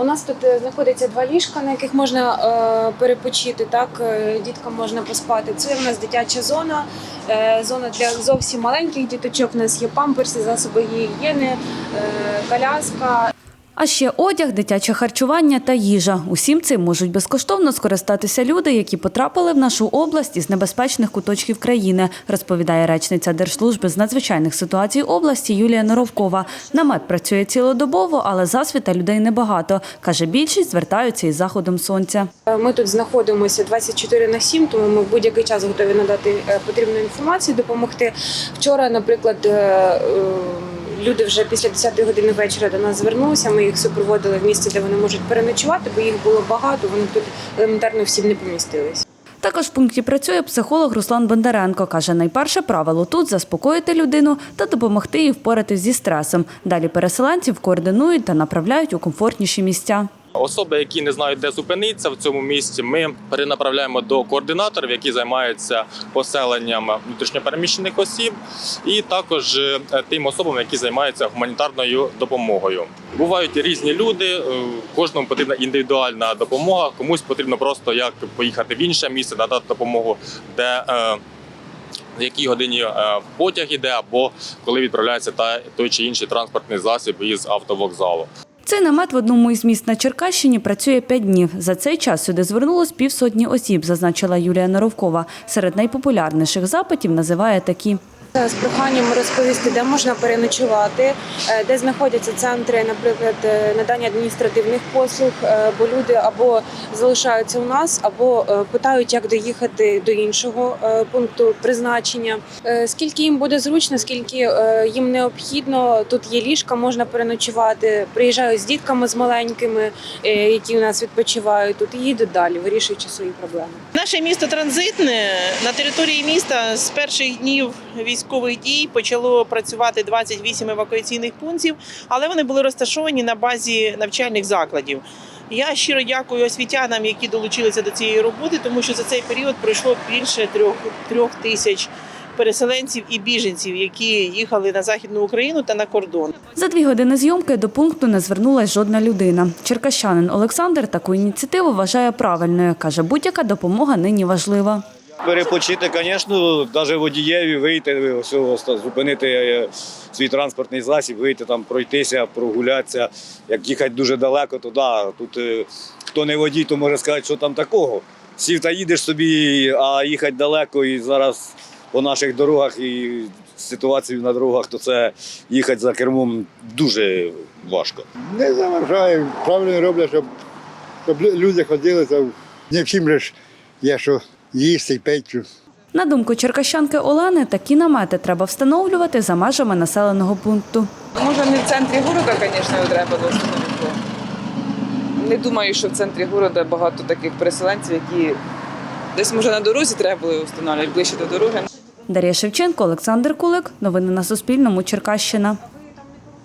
У нас тут е, знаходиться два ліжка, на яких можна е, перепочити. Так, Е, діткам можна поспати. Це в нас дитяча зона, зона для зовсім маленьких діточок. У нас є памперси, засоби гігієни, коляска. А ще одяг, дитяче харчування та їжа. Усім цим можуть безкоштовно скористатися люди, які потрапили в нашу область із небезпечних куточків країни, розповідає речниця Держслужби з надзвичайних ситуацій області Юлія Норовкова. Намет працює цілодобово, але засвіта людей небагато. Каже, більшість звертаються із заходом сонця. Е, Ми тут знаходимося 24 на 7, тому ми в будь-який час готові надати е, потрібну інформацію, допомогти. Вчора, наприклад, е, люди вже після 10 години вечора до нас звернулися. Ми їх супроводили в місце, де вони можуть переночувати, бо їх було багато. Вони тут елементарно всі не помістились. Також в пункті працює психолог Руслан Бондаренко. Каже, найперше правило тут заспокоїти людину та допомогти їй впоратись зі стресом. Далі переселенців координують та направляють у комфортніші місця. Особи, які не знають, де зупинитися в цьому місці, ми перенаправляємо до координаторів, які займаються поселенням внутрішньопереміщених осіб, і також е, тим особам, які займаються гуманітарною допомогою. Бувають різні люди, е, кожному потрібна індивідуальна допомога. Комусь потрібно просто як поїхати в інше місце, надати допомогу, де е, в якій годині потяг іде, або коли відправляється той чи інший транспортний засіб із автовокзалу. Цей намет в одному із міст на Черкащині працює п'ять днів. За цей час сюди звернулось півсотні осіб, зазначила Юлія Норовкова. Серед найпопулярніших запитів називає такі. Е, З проханням розповісти, де можна переночувати, е, де знаходяться центри, наприклад, е, надання адміністративних послуг, бо люди або залишаються у нас, або питають, як доїхати до іншого пункту призначення. Скільки їм буде зручно, скільки їм необхідно. Тут є ліжка, можна переночувати. Приїжджають з дітками з маленькими, які у нас відпочивають тут, і їдуть далі, вирішуючи свої проблеми. Наше місто транзитне. На території міста з перших днів військових дій почало працювати 28 евакуаційних пунктів, але вони були розташовані на базі навчальних закладів. Я щиро дякую освітянам, які долучилися до цієї роботи, тому що за цей період пройшло більше трьох, трьох тисяч переселенців і біженців, які їхали на західну Україну та на кордон. За дві години зйомки до пункту не звернулась жодна людина. Черкащанин Олександр таку ініціативу вважає правильною. Каже, будь-яка допомога нині важлива. Перепочити, звісно, навіть водієві вийти, ось, зупинити е, свій транспортний засіб, вийти там, пройтися, прогулятися. Як їхати дуже далеко, то да, тут е, хто не водій, то може сказати, що там такого. Сів та їдеш собі, а їхати далеко і зараз по наших дорогах і ситуації на дорогах, то це їхати за кермом дуже важко. Не заважаю, правильно роблять, щоб, щоб люди ходили, то не всім ж є що їсти, пити. На думку черкащанки Олени, такі намети треба встановлювати за межами населеного пункту. Може, не в центрі города, звісно, треба було встановити. Не думаю, що в центрі города багато таких переселенців, які десь може на дорозі треба було встановлювати ближче до дороги. Дар'я Шевченко, Олександр Кулик. Новини на Суспільному. Черкащина.